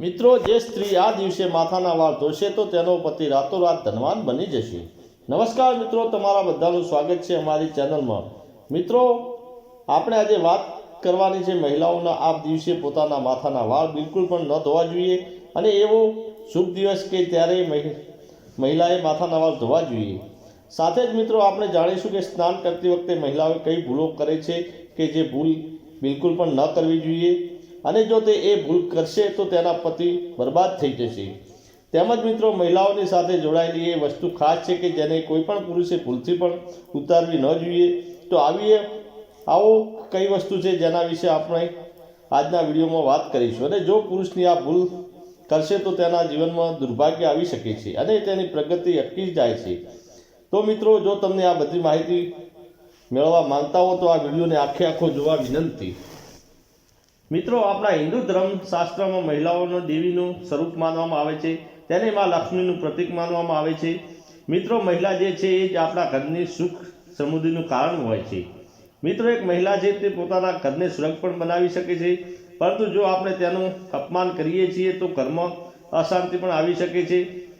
મિત્રો, જે સ્ત્રી આ દિવસે માથાના વાળ ધોશે તો તેનો પતિ રાતોરાત ધનવાન બની જશે. નમસ્કાર મિત્રો, તમારા બધાનું સ્વાગત છે અમારી ચેનલમાં. મિત્રો, આપણે આજે વાત કરવાની છે મહિલાઓના આ દિવસે પોતાના માથાના વાળ બિલકુલ પણ ન ધોવા જોઈએ અને એવો શુભ દિવસ કે ત્યારે મહિ- મહિલાએ માથાના વાળ ધોવા જોઈએ. સાથે જ મિત્રો, આપણે જાણીશું કે સ્નાન કરતી વખતે મહિલાઓ કઈ ભૂલો કરે છે કે જે ભૂલ બિલકુલ પણ ન કરવી જોઈએ. અને જો તે એ ભૂલ કરશે તો તેના પતિ બરબાદ થઈ જશે. તેમજ મિત્રો, મહિલાઓની સાથે જોડાયેલી એ વસ્તુ ખાસ છે કે જેને કોઈ પણ પુરુષે ભૂલથી પણ ઉતારવી ન જોઈએ. તો આવી આવો કઈ વસ્તુ છે જેના વિશે આપણે આજના વિડીયોમાં વાત કરીશું. અને જો પુરુષની આ ભૂલ કરશે તો તેના જીવનમાં દુર્ભાગ્ય આવી શકે છે અને તેની પ્રગતિ અટકી જાય છે. તો મિત્રો, જો તમને આ બધી માહિતી મેળવવા માંગતા હો તો આ વિડીયોને આખે આખો જોવા વિનંતી. મિત્રો, આપણા હિન્દુ ધર્મ શાસ્ત્રમાં મહિલાઓનો દેવીનું સ્વરૂપ માનવામાં આવે છે, તેને માં લક્ષ્મીનું પ્રતીક માનવામાં આવે છે. મિત્રો, મહિલા જે છે એ જ આપણા ઘરની સુખ સમૃદ્ધિનું કારણ હોય છે. મિત્રો, એક મહિલા છે તે પોતાના ઘરને સુરક્ષ પણ બનાવી શકે છે, પરંતુ જો આપણે તેનું અપમાન કરીએ છીએ, તો ઘરમાં અશાંતિ પણ આવી શકે છે.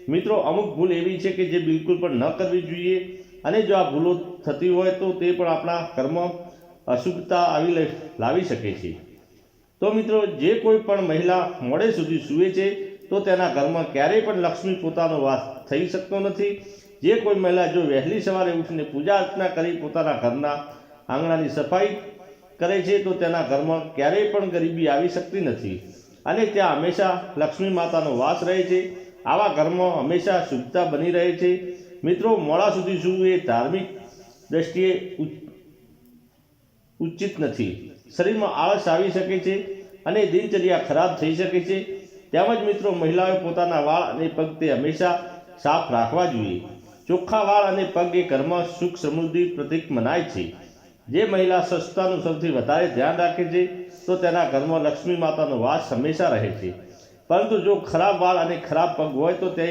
મિત્રો, અમુક ભૂલ એવી છે કે જે બિલકુલ પણ ન કરવી જોઈએ, અને જો આ ભૂલો થતી હોય તો તે પણ આપણા ઘરમાં અશુભતા આવી લાવી શકે છે. તો મિત્રો, જે કોઈ પણ મહિલા મોડે સુધી સૂવે છે, તો તેના ઘરમાં ક્યારેય પણ લક્ષ્મી પોતાનો વાસ થઈ શકતો નથી. જે કોઈ મહિલા જો વહેલી સવારે ઉઠીને પૂજા અર્ચના કરી પોતાના ઘરના આંગણાની સફાઈ કરે છે, તો તેના ઘરમાં ક્યારેય પણ ગરીબી આવી શકતી નથી. અને ત્યાં હંમેશા લક્ષ્મી માતાનો વાસ રહે છે. આવા ઘરમાં હંમેશા શુભતા બની રહે છે. મિત્રો, મોડા સુધી સૂવું એ ધાર્મિક દ્રષ્ટિએ ઉચિત નથી. શરીરમાં આળસ આવી શકે છે અને દિનચર્યા ખરાબ થઈ શકે છે. તેમજ મિત્રો મહિલાઓએ પોતાના વાળ અને પગ તે હંમેશા સાફ રાખવા જોઈએ. ચોખ્ખા વાળ અને પગ એ ઘરમાં સુખ સમૃદ્ધિ પ્રતિક મનાય છે. જે મહિલા સ્વચ્છતાનું સૌથી વધારે ધ્યાન રાખે છે, તો તેના ઘરમાં લક્ષ્મી માતાનો વાસ હંમેશા રહે છે. પરંતુ જો ખરાબ વાળ અને ખરાબ પગ હોય, તો તે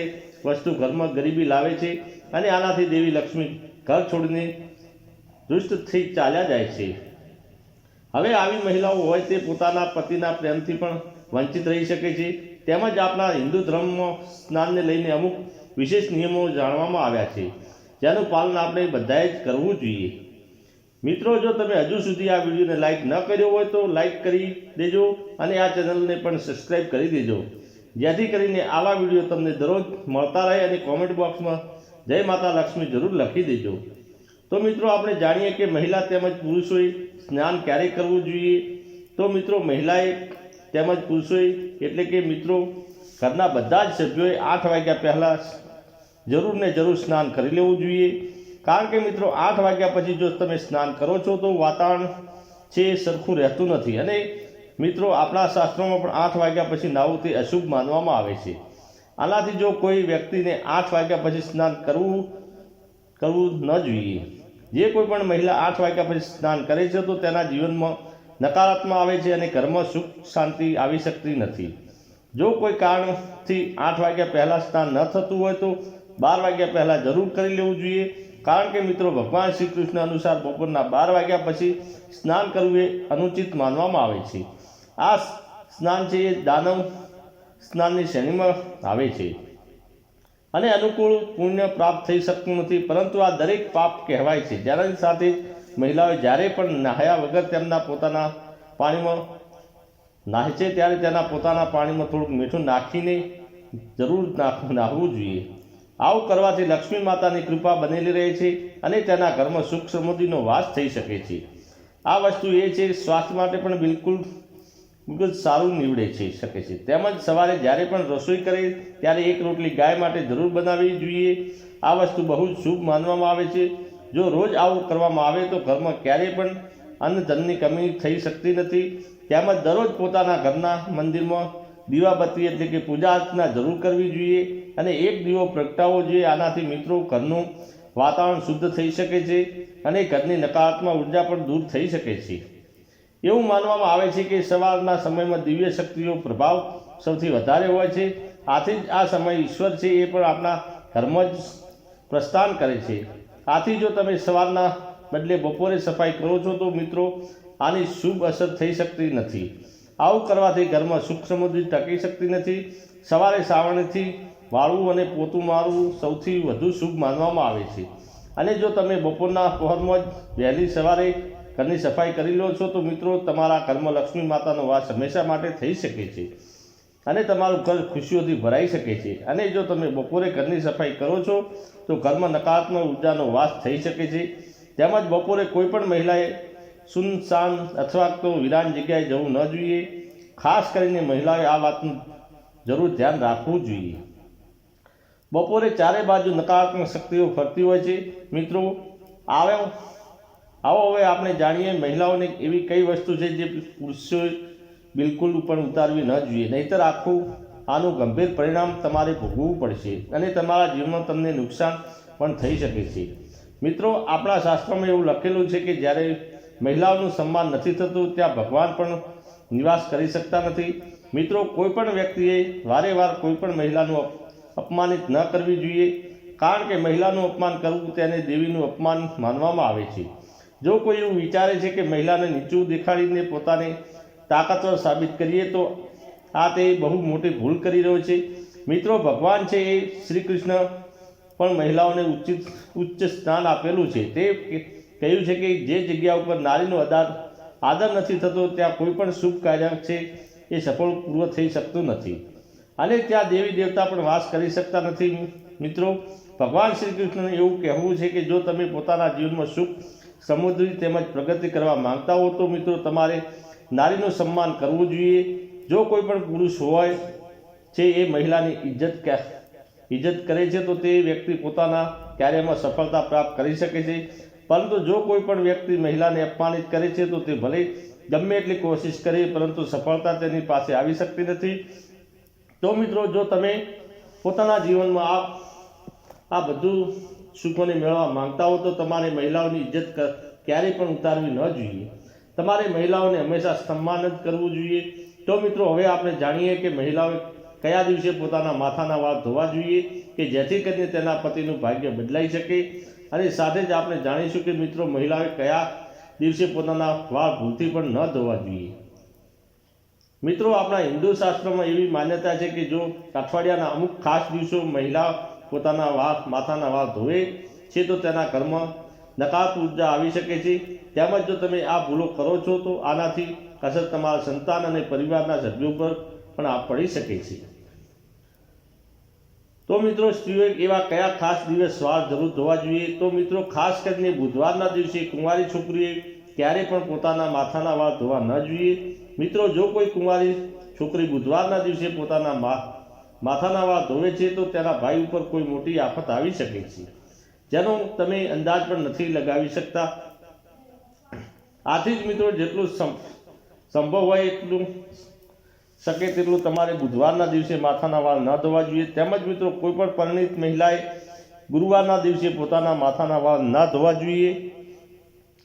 વસ્તુ ઘરમાં ગરીબી લાવે છે અને આનાથી દેવી લક્ષ્મી ઘર છોડીને દુષ્ટ થઈ ચાલ્યા જાય છે. હવે આવી મહિલાઓ હોય તે પોતાના પતિના પ્રેમથી પણ વંચિત રહી શકે છે. તેમજ આપણા હિન્દુ ધર્મમાં સ્નાનને લઈને અમુક વિશેષ નિયમો જાણવામાં આવ્યા છે. જેનું પાલન આપણે બધાએ જ કરવું જોઈએ. મિત્રો, જો તમે હજુ સુધી આ વિડીયોને લાઈક ન કર્યો હોય તો લાઈક કરી દેજો અને આ ચેનલને પણ સબસ્ક્રાઈબ કરી દેજો. જેથી કરીને આવા વીડિયો તમને દરરોજ મળતા રહે અને કોમેન્ટ બોક્સમાં જય માતા લક્ષ્મી જરૂર લખી દેજો. તો મિત્રો આપણે જાણીએ કે મહિલા તેમજ પુરુષોએ સ્નાન ક્યારે કરવું જોઈએ? તો મિત્રો મહિલાએ તેમજ પુરુષોએ, એટલે કે મિત્રો ઘરના બધા જ સભ્યોએ આઠ વાગ્યા પહેલાં જરૂર ને જરૂર સ્નાન કરી લેવું જોઈએ. કારણ કે મિત્રો આઠ વાગ્યા પછી જો તમે સ્નાન કરો છો તો વાતાવરણ છે એ સરખું રહેતું નથી. અને મિત્રો આપણા શાસ્ત્રોમાં પણ આઠ વાગ્યા પછી નાવું તે અશુભ માનવામાં આવે છે. આનાથી જો કોઈ વ્યક્તિને આઠ વાગ્યા પછી સ્નાન કરવું કરવું ન જોઈએ જે કોઈ પણ મહિલા આઠ વાગ્યા પછી સ્નાન કરે છે, તો તેના જીવનમાં નકારાત્મક આવે છે અને ઘરમાં સુખ શાંતિ આવી શકતી નથી. જો કોઈ કારણથી આઠ વાગ્યા પહેલાં સ્નાન ન થતું હોય, તો બાર વાગ્યા પહેલાં જરૂર કરી લેવું જોઈએ. કારણ કે મિત્રો, ભગવાન શ્રી કૃષ્ણ અનુસાર બપોરના બાર વાગ્યા પછી સ્નાન કરવું એ અનુચિત માનવામાં આવે છે. આ સ્નાન છે એ દાનવ સ્નાનની શ્રેણીમાં આવે છે. અને અનુકૂળ પુણ્ય પ્રાપ્ત થઈ શકતું નથી. પરંતુ આ દરેક પાપ કહેવાય છે. જેનાની સાથે મહિલાઓ જ્યારે પણ નહાયા વગર તેમના પોતાના પાણીમાં નાહે છે, ત્યારે તેના પોતાના પાણીમાં થોડુંક મીઠું નાખીને જરૂર નાહવું જોઈએ. આવું કરવાથી લક્ષ્મી માતાની કૃપા બનેલી રહે છે અને તેના ઘરમાં સુખ સમૃદ્ધિનો વાસ થઈ શકે છે. આ વસ્તુ એ છે, સ્વાસ્થ્ય માટે પણ બિલકુલ બિલકુલ સારું નીવડે છે, શકે છે. તેમજ સવારે જ્યારે પણ રસોઈ કરે, ત્યારે એક રોટલી ગાય માટે જરૂર બનાવવી જોઈએ. આ વસ્તુ બહુ જ શુભ માનવામાં આવે છે. જો રોજ આવું કરવામાં આવે, તો ઘરમાં ક્યારેય પણ અન્ન ધનની કમી થઈ શકતી નથી. તેમજ દરરોજ પોતાના ઘરના મંદિરમાં દીવાબત્તી એટલે કે પૂજા અર્ચના જરૂર કરવી જોઈએ અને એક દીવો પ્રગટાવવો જોઈએ. આનાથી મિત્રો ઘરનું વાતાવરણ શુદ્ધ થઈ શકે છે અને ઘરની નકારાત્મક ઊર્જા પણ દૂર થઈ શકે છે. એવું માનવામાં આવે છે કે સવારના સમયમાં દિવ્ય શક્તિનો પ્રભાવ સૌથી વધારે હોય છે. આથી જ આ સમય ઈશ્વર છે એ પણ આપણા ઘરમાં જ પ્રસ્થાન કરે છે. આથી જો તમે સવારના બદલે બપોરે સફાઈ કરો છો તો મિત્રો, આની શુભ અસર થઈ શકતી નથી. આવું કરવાથી ઘરમાં સુખ સમૃદ્ધિ ટકી શકતી નથી. સવારે સાવણથી વાળવું અને પોતું મારવું સૌથી વધુ શુભ માનવામાં આવે છે. અને જો તમે બપોરના પહોરમાં જ વહેલી સવારે ઘરની સફાઈ કરી લો છો તો મિત્રો તમારા ઘરમાં લક્ષ્મી માતાનો વાસ હંમેશા માટે થઈ શકે છે. અને તમારું ઘર ખુશીઓથી ભરાઈ શકે છે. અને જો તમે બપોરે ઘરની સફાઈ કરો છો, તો ઘરમાં નકારાત્મક ઉર્જાનો વાસ થઈ શકે છે. તેમજ બપોરે કોઈ પણ મહિલાએ સુનસાન અથવા તો વિરાન જગ્યાએ જવું ન જોઈએ. ખાસ કરીને મહિલાએ આ વાતનું જરૂર ધ્યાન રાખવું જોઈએ. બપોરે ચારે બાજુ નકારાત્મક શક્તિઓ ફરતી હોય છે. મિત્રો, આવે આવો હવે આપણે જાણીએ મહિલાઓને એવી કઈ વસ્તુ છે જે પુરુષોએ બિલકુલ પણ ઉતારવી ન જોઈએ. નહીતર આખું, આનું ગંભીર પરિણામ તમારે ભોગવવું પડશે અને તમારા જીવનમાં તમને નુકસાન પણ થઈ શકે છે. મિત્રો, આપણા શાસ્ત્રોમાં એવું લખેલું છે કે જ્યારે મહિલાઓનું સન્માન નથી થતું, ત્યાં ભગવાન પણ નિવાસ કરી શકતા નથી. મિત્રો કોઈ પણ વ્યક્તિએ વારે વાર કોઈ પણ મહિલાનું અપમાનિત ન કરવી જોઈએ. કારણ કે મહિલાનું અપમાન કરવું તેને દેવીનું અપમાન માનવામાં આવે છે. જો કોઈ એવું વિચારે છે કે મહિલાને નીચું દેખાડીને પોતાને તાકાતવર સાબિત કરીએ, તો આ તે બહુ મોટી ભૂલ કરી રહ્યો છે. મિત્રો, ભગવાન છે એ શ્રી કૃષ્ણ પણ મહિલાઓને ઉચિત, ઉચ્ચ સ્થાન આપેલું છે. તે કહ્યું છે કે જે જગ્યા ઉપર નારીનો આદર આદર નથી થતો, ત્યાં કોઈ પણ શુભ કાર્ય છે એ સફળ પૂર્વ થઈ શકતું નથી. અને ત્યાં દેવી દેવતા પણ વાસ કરી શકતા નથી. મિત્રો, ભગવાન શ્રી કૃષ્ણને એવું કહેવું છે કે જો તમે પોતાના જીવનમાં સુખ સમૃદ્ધિ તેમજ પ્રગતિ કરવા માંગતા હો તો મિત્રો તમારે નારીનું સન્માન કરવું જોઈએ. જો કોઈ પણ પુરુષ હોય છે, એ મહિલાની ઇજ્જત ઇજ્જત કરે છે, તો તે વ્યક્તિ પોતાના કાર્યમાં સફળતા પ્રાપ્ત કરી શકે છે. પરંતુ જો કોઈ પણ વ્યક્તિ મહિલાને અપમાનિત કરે છે, તો તે ભલે ગમે એટલી કોશિશ કરે, પરંતુ સફળતા તેની પાસે આવી શકતી નથી. તો મિત્રો, જો તમે પોતાના જીવનમાં આ આ બધું સુખોને મેળવવા માંગતા હો તો તમારે મહિલાઓની ઇજ્જત ક્યારેય પણ ઉતારવી ન જોઈએ. તમારે મહિલાઓને હંમેશા સન્માન જ કરવું જોઈએ. તો મિત્રો, હવે આપણે જાણીએ કે મહિલાઓએ કયા દિવસે પોતાના માથાના વાળ ધોવા જોઈએ કે જેથી કરીને તેના પતિનું ભાગ્ય બદલાઈ શકે. અને સાથે જ આપણે જાણીશું કે મિત્રો, મહિલાઓએ કયા દિવસે પોતાના વાળ ભૂલથી પણ ન ધોવા જોઈએ. મિત્રો, આપણા હિન્દુ શાસ્ત્રમાં એવી માન્યતા છે કે જો અઠવાડિયાના અમુક ખાસ દિવસો મહિલા પોતાના વાસ માથાના વાસ ધોવે છે તો તેના કર્મ નકાત ઊર્જા આવી શકે છે. તેમજ જો તમે આ ભૂલો કરો છો તો આનાથી અસર તમારા સંતાન અને પરિવારના સભ્યો પર પણ આ પડી શકે છે. તો મિત્રો સ્ત્રીઓએ એવા કયા ખાસ દિવસ વાળ જરૂર ધોવા જોઈએ? તો મિત્રો, ખાસ કરીને બુધવારના દિવસે કુંવારી છોકરીએ ક્યારે પણ પોતાના માથાના વાળ ધોવા ન જોઈએ. મિત્રો, જો કોઈ કુંવારી છોકરી બુધવારના દિવસે પોતાના માથાના વાળ ધોવે છે તો તેના ભાઈ ઉપર કોઈ મોટી આફત આવી શકે છે. જેનો તમે અંદાજ પણ નથી લગાવી શકતા. આથી જ મિત્રો જેટલું સંભવ હોય એટલું શકે તેટલું તમારે બુધવારના દિવસે માથાના વાળ ન ધોવા જોઈએ. તેમજ મિત્રો કોઈ પણ પરિણીત મહિલાએ ગુરુવારના દિવસે પોતાના માથાના વાળ ન ધોવા જોઈએ.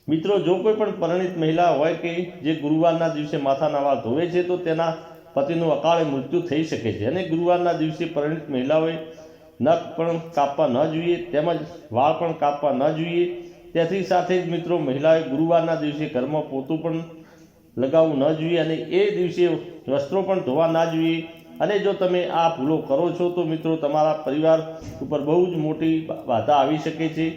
મિત્રો, જો કોઈ પણ પરિણીત મહિલા હોય કે જે ગુરુવારના દિવસે માથાના વાળ ધોવે છે તો તેના પતિનું અકાળે મૃત્યુ થઈ શકે છે. અને ગુરુવારના દિવસે પરિણીત મહિલાઓએ નખ પણ કાપવા ન જોઈએ, તેમજ વાળ પણ કાપવા ન જોઈએ. તેથી સાથે જ મિત્રો મહિલાએ ગુરુવારના દિવસે ઘરમાં પોતું પણ લગાવવું ન જોઈએ અને એ દિવસે વસ્ત્રો પણ ધોવા ના જોઈએ. અને જો તમે આ ભૂલો કરો છો, તો મિત્રો તમારા પરિવાર ઉપર બહુ જ મોટી બાધા આવી શકે છે.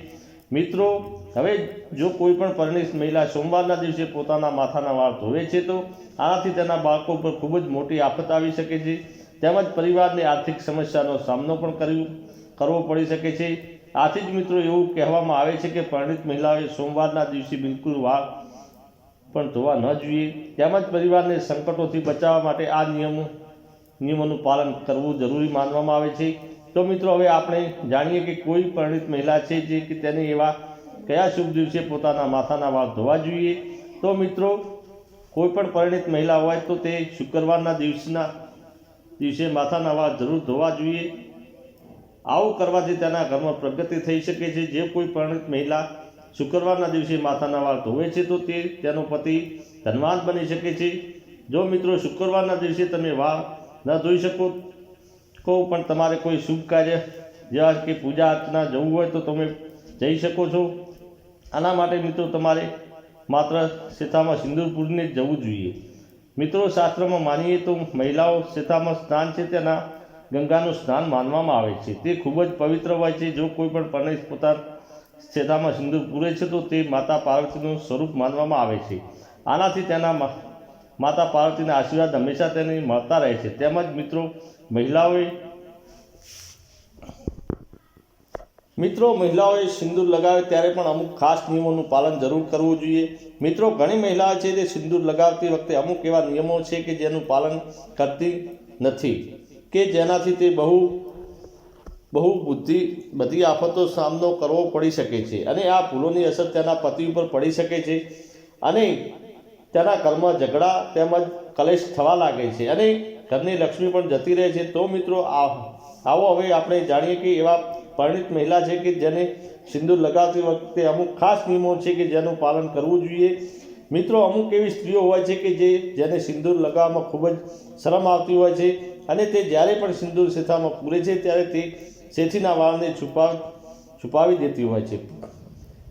મિત્રો હવે જો કોઈ પણ પરિણીત મહિલા સોમવારના દિવસે પોતાના માથાના વાળ ધોવે છે તો આનાથી તેના બાળકો પર ખૂબ જ મોટી આફત આવી શકે છે. તેમજ પરિવારની આર્થિક સમસ્યાનો સામનો પણ કરવું, કરવો પડી શકે છે. આથી જ મિત્રો એવું કહેવામાં આવે છે કે પરિણીત મહિલાઓએ સોમવારના દિવસે બિલકુલ વાળ પણ ધોવા ન જોઈએ. તેમજ પરિવારને સંકટોથી બચાવવા માટે આ નિયમો, નિયમોનું પાલન કરવું જરૂરી માનવામાં આવે છે. તો મિત્રો હવે આપણે જાણીએ કે કોઈ પરિણીત મહિલા છે જે કે તેને એવા કયા શુભ દિવસે પોતાના માથાના વાળ ધોવા જોઈએ? તો મિત્રો, કોઈ પણ પરિણીત મહિલા હોય તો તે શુક્રવારના દિવસના દિવસે માથાના વાળ જરૂર ધોવા જોઈએ. આવું કરવાથી તેના ઘરમાં પ્રગતિ થઈ શકે છે. જે કોઈ પરિણિત મહિલા શુક્રવારના દિવસે માથાના વાળ ધોવે છે તો તે તેનો પતિ ધનવાન બની શકે છે. જો મિત્રો શુક્રવારના દિવસે તમે વાળ ન ધોઈ શકો કહો પણ તમારે કોઈ શુભ કાર્ય, જેવા કે પૂજા અર્ચના જવું હોય તો તમે જઈ શકો છો. આના માટે મિત્રો તમારે માત્ર શેતામાં સિંદૂર પૂરીને જવું જોઈએ. મિત્રો શાસ્ત્રમાં માનીએ તો મહિલાઓ શેતામાં સ્નાન છે તેના ગંગાનું સ્નાન માનવામાં આવે છે. તે ખૂબ જ પવિત્ર હોય છે. જો કોઈ પણ પરણેશ પોતાના શેતામાં સિંદૂર પૂરે છે તો તે માતા પાર્વતીનું સ્વરૂપ માનવામાં આવે છે. આનાથી તેના માતા પાર્વતીના આશીર્વાદ હંમેશા તેને મળતા રહે છે. તેમજ મિત્રો મહિલાઓએ મિત્રો, મહિલાઓએ સિંદૂર લગાવે ત્યારે પણ અમુક ખાસ નિયમોનું પાલન જરૂર કરવું જોઈએ. મિત્રો, ઘણી મહિલાઓ છે તે સિંદૂર લગાવતી વખતે અમુક એવા નિયમો છે કે જેનું પાલન કરતી નથી, કે જેનાથી તે બહુ બહુ બુદ્ધિ, બધી આફતો સામનો કરવો પડી શકે છે અને આ ભૂલોની અસર તેના પતિ ઉપર પડી શકે છે અને તેના ઘરમાં ઝઘડા તેમજ કલેશ થવા લાગે છે અને ઘરની લક્ષ્મી પણ જતી રહે છે. તો મિત્રો આવો હવે આપણે જાણીએ કે એવા પરિણિત મહિલા છે કે જેને સિંદૂર લગાવતી વખતે અમુક ખાસ નિયમો છે કે જેનું પાલન કરવું જોઈએ. મિત્રો, અમુક એવી સ્ત્રીઓ હોય છે કે જે જેને સિંદૂર લગાવવામાં ખૂબ જ શરમ આવતી હોય છે અને તે જ્યારે પણ સિંદૂર શેથામાં પૂરે છે ત્યારે તે શેથીના વાળને છુપા છુપાવી દેતી હોય છે.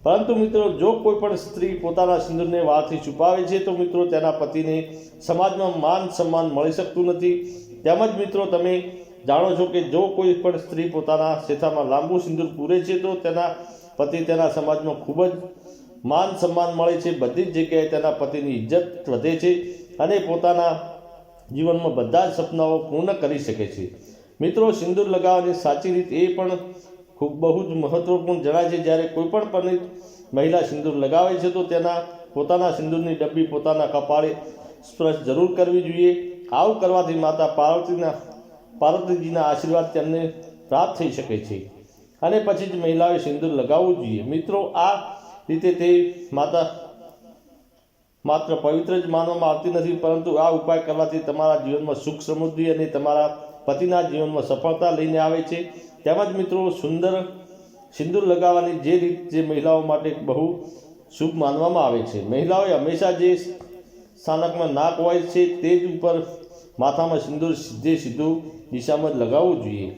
પરંતુ મિત્રો, જો કોઈ પણ સ્ત્રી પોતાના સિંદૂરને વાળથી છુપાવે છે તો મિત્રો, તેના પતિને સમાજમાં માન સન્માન મળી શકતું નથી. તેમજ મિત્રો, તમે જાણો છો કે જો કોઈ પણ સ્ત્રી પોતાના શેથામાં લાંબુ સિંદૂર પૂરે છે, તો તેના પતિ તેના સમાજમાં ખૂબ જ માન સન્માન મળે છે. બધી જ જગ્યાએ તેના પતિની ઇજ્જત વધે છે અને પોતાના જીવનમાં બધા જ સપનાઓ પૂર્ણ કરી શકે છે. મિત્રો, સિંદૂર લગાવવાની સાચી રીત એ પણ ખૂબ બહુ જ મહત્વપૂર્ણ જણાય છે. જ્યારે કોઈ પણ પંડિત મહિલા સિંદૂર લગાવે છે, તો તેના પોતાના સિંદૂરની ડબ્બી પોતાના કપાળે સ્પર્શ જરૂર કરવી જોઈએ. આવું કરવાથી માતા પાર્વતીના પાર્વતીજીના આશીર્વાદ તેમને પ્રાપ્ત થઈ શકે છે. અને પછી જ મહિલાએ સિંદૂર લગાવવું જોઈએ. મિત્રો, આ રીતે તે માતા માત્ર પવિત્ર જ માનવામાં આવતી નથી, પરંતુ આ ઉપાય કરવાથી તમારા જીવનમાં સુખ સમૃદ્ધિ અને તમારા પતિના જીવનમાં સફળતા લઈને આવે છે. તેમજ મિત્રો, સુંદર સિંદૂર લગાવવાની જે રીત જે મહિલાઓ માટે બહુ શુભ માનવામાં આવે છે. મહિલાઓએ હંમેશા જે સ્થાનકમાં નાક હોય છે તે જ ઉપર માથામાં સિંદૂર સીધે સીધું દિશામાં લગાવવું જોઈએ.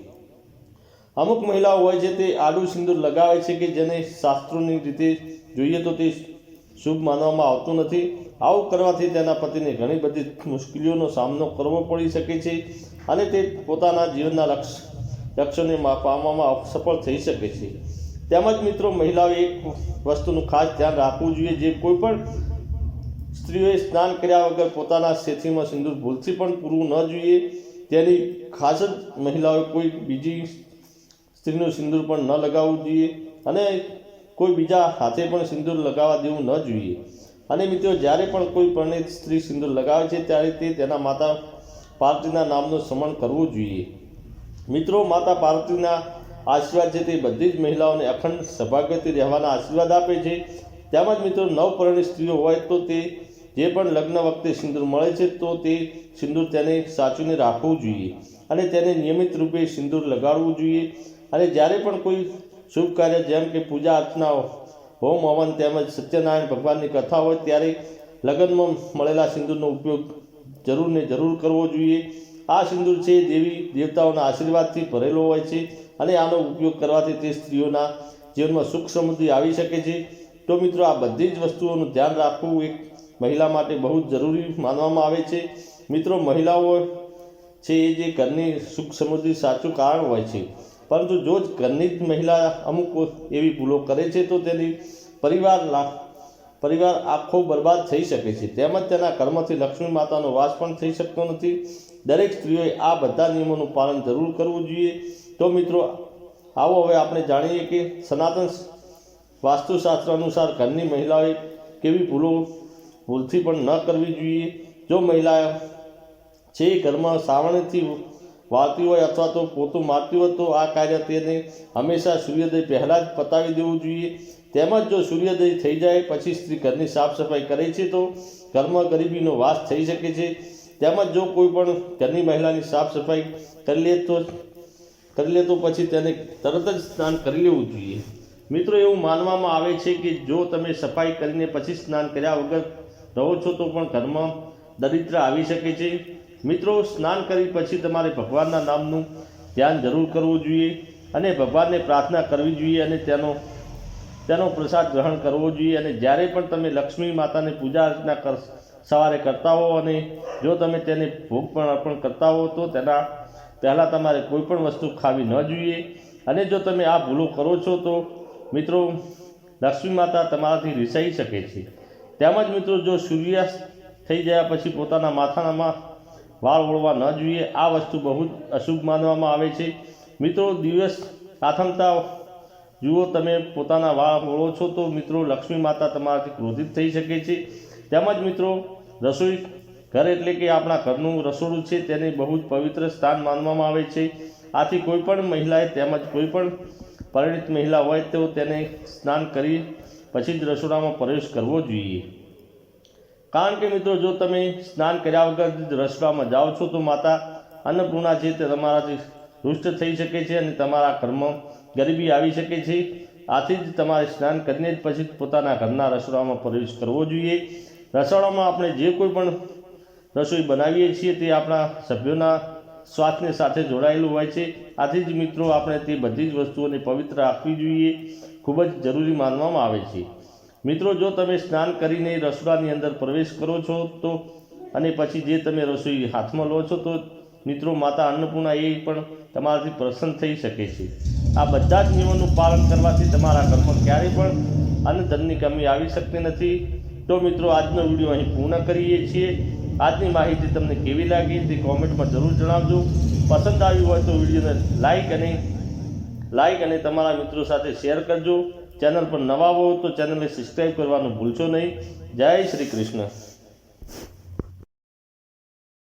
અમુક મહિલાઓ હોય છે, તે આડું સિંદૂર લગાવે છે કે જેને શાસ્ત્રોની રીતે જોઈએ તો તે શુભ માનવામાં આવતું નથી. આવું કરવાથી તેના પતિને ઘણી બધી મુશ્કેલીઓનો સામનો કરવો પડી શકે છે અને તે પોતાના જીવનના લક્ષ્ય, લક્ષ્યોને પામવામાં સફળ થઈ શકે છે. તેમજ મિત્રો મહિલાઓએ એક વસ્તુનું ખાસ ધ્યાન રાખવું જોઈએ જે કોઈ પણ સ્ત્રીઓએ સ્નાન કર્યા વગર પોતાના સેથીમાં સિંદૂર ભૂલથી પણ પૂરવું ન જોઈએ. તેની ખાસ જ મહિલાઓએ કોઈ બીજી સ્ત્રીનું સિંદૂર પણ ન લગાવવું જોઈએ અને કોઈ બીજા હાથે પણ સિંદૂર લગાવવા દેવું ન જોઈએ. અને મિત્રો, જ્યારે પણ કોઈ પરિણીત સ્ત્રી સિંદૂર લગાવે છે, ત્યારે તે તેના માતા પાર્વતીના નામનું સ્મરણ કરવું જોઈએ. મિત્રો, માતા પાર્વતીના આશીર્વાદ છે તે બધી જ મહિલાઓને અખંડ સૌભાગ્યથી રહેવાના આશીર્વાદ આપે છે. તેમજ મિત્રો નવપરણી સ્ત્રીઓ હોય તો તે જે પણ લગ્ન વખતે સિંદૂર મળે છે, તો તે સિંદૂર તેને સાચવીને રાખવું જોઈએ અને તેને નિયમિત રૂપે સિંદૂર લગાડવું જોઈએ. અને જ્યારે પણ કોઈ શુભ કાર્ય જેમ કે પૂજા અર્ચના હોમ હવન તેમજ સત્યનારાયણ ભગવાનની કથા હોય, ત્યારે લગ્નમાં મળેલા સિંદૂરનો ઉપયોગ જરૂર ને જરૂર કરવો જોઈએ. આ સિંદૂર છે દેવી દેવતાઓના આશીર્વાદથી ભરેલો હોય છે અને આનો ઉપયોગ કરવાથી તે સ્ત્રીઓના જીવનમાં સુખ સમૃદ્ધિ આવી શકે છે. તો મિત્રો, આ બધી જ વસ્તુઓનું ધ્યાન રાખવું એક મહિલા માટે બહુ જ જરૂરી માનવામાં આવે છે. મિત્રો, મહિલાઓ છે એ જે ઘરની સુખ સમૃદ્ધિ સાચું કારણ હોય છે. પરંતુ જો જ ઘરની જ મહિલા અમુક એવી ભૂલો કરે છે, તો તેની પરિવાર પરિવાર આખો બરબાદ થઈ શકે છે. તેમજ તેના કર્મથી લક્ષ્મી માતાનો વાસ પણ થઈ શકતો નથી. દરેક સ્ત્રીઓએ આ બધા નિયમોનું પાલન જરૂર કરવું જોઈએ. તો મિત્રો, આવો હવે આપણે જાણીએ કે સનાતન વાસ્તુશાસ્ત્ર અનુસાર ઘરની મહિલાઓએ કેવી ભૂલો ભૂલથી પણ ન કરવી જોઈએ. જો મહિલા છે ઘરમાં સાવરણથી વાળતી હોય અથવા તો પોતું મારતી હોય, તો આ કાર્ય તેને હંમેશા સૂર્યોદય પહેલાં જ પતાવી દેવું જોઈએ. તેમજ જો સૂર્યોદય થઈ જાય, પછી સ્ત્રી ઘરની સાફ સફાઈ કરે છે, તો ઘરમાં ગરીબીનો વાસ થઈ શકે છે. તેમજ જો કોઈ પણ ઘરની મહિલાની સાફ સફાઈ કરી લે તો, કરી લે તો પછી તેને તરત જ સ્નાન કરી લેવું જોઈએ. મિત્રો, એવું માનવામાં આવે છે કે જો તમે સફાઈ કરીને પછી સ્નાન કર્યા વગર રહો છો તો પણ ઘરમાં દરિદ્ર આવી શકે છે. મિત્રો, સ્નાન કરી પછી તમારે ભગવાનના નામનું ધ્યાન જરૂર કરવું જોઈએ અને ભગવાનને પ્રાર્થના કરવી જોઈએ અને તેનો તેનો પ્રસાદ ગ્રહણ કરવો જોઈએ અને જ્યારે પણ તમે લક્ષ્મી માતાની પૂજા અર્ચના કર, સવારે કરતા હો અને જો તમે તેને ભોગ પણ અર્પણ કરતા હો તો તેના, પહેલાં તમારે કોઈ પણ વસ્તુ ખાવી ન જોઈએ. અને જો તમે આ ભૂલો કરો છો તો મિત્રો, લક્ષ્મી માતા તમારાથી રિસાઈ શકે છે. તેમજ મિત્રો જો સૂર્યાસ્ત થઈ ગયા પછી પોતાના માથાનામાં વાળ ઓળવા ન જોઈએ, આ વસ્તુ બહુ જ અશુભ માનવામાં આવે છે. મિત્રો, દિવસ આથમતા જુઓ, તમે પોતાના વાળ ઓળો છો તો મિત્રો લક્ષ્મી માતા તમારાથી ક્રોધિત થઈ શકે છે. તેમજ મિત્રો, રસોઈ ઘર એટલે કે આપણા ઘરનું રસોડું છે, તેને બહુ જ પવિત્ર સ્થાન માનવામાં આવે છે. આથી કોઈ પણ મહિલાએ તેમજ કોઈ પણ પરિણિત મહિલા હોય તો તેને સ્નાન કરી પછી જ રસોડામાં પ્રવેશ કરવો જોઈએ. કારણ કે મિત્રો, જો તમે સ્નાન કર્યા વગર જ રસોડામાં જાઓ છો, તો માતા અન્નપૂર્ણા છે તે તમારાથી રુષ્ટ થઈ શકે છે અને તમારા ઘરમાં ગરીબી આવી શકે છે. આથી જ તમારે સ્નાન કરીને જ પછી પોતાના ઘરના રસોડામાં પ્રવેશ કરવો જોઈએ. રસોડામાં આપણે જે કોઈ પણ રસોઈ બનાવીએ છીએ તે આપણા સભ્યોના સ્વાસ્થ્યની સાથે જોડાયેલું હોય છે. આથી જ મિત્રો, આપણે તે બધી જ વસ્તુઓને પવિત્ર રાખવી જોઈએ. ખૂબ જ જરૂરી માનવામાં આવે છે. મિત્રો, જો તમે સ્નાન કરીને રસોડાની અંદર પ્રવેશ કરો છો, તો અને પછી જે તમે રસોઈ હાથમાં લો છો, તો મિત્રો, માતા અન્નપૂર્ણા એ પણ તમારાથી પ્રસન્ન થઈ શકે છે. આ બધા જ નિયમોનું પાલન કરવાથી તમારા ઘરમાં ક્યારેય પણ અન્ન ધનની કમી આવી શકતી નથી. તો મિત્રો, આજનો વીડિયો અહીં પૂર્ણ કરીએ છીએ. આજની માહિતી તમને કેવી લાગી તે કોમેન્ટમાં જરૂર જણાવજો. પસંદ આવી હોય તો વિડીયોને લાઇક અને લાઈક અને તમારા મિત્રો સાથે શેર કરજો. ચેનલ પર નવા હો તો ચેનલને સબસ્ક્રાઈબ કરવાનું ભૂલશો નહીં. જય શ્રી કૃષ્ણ.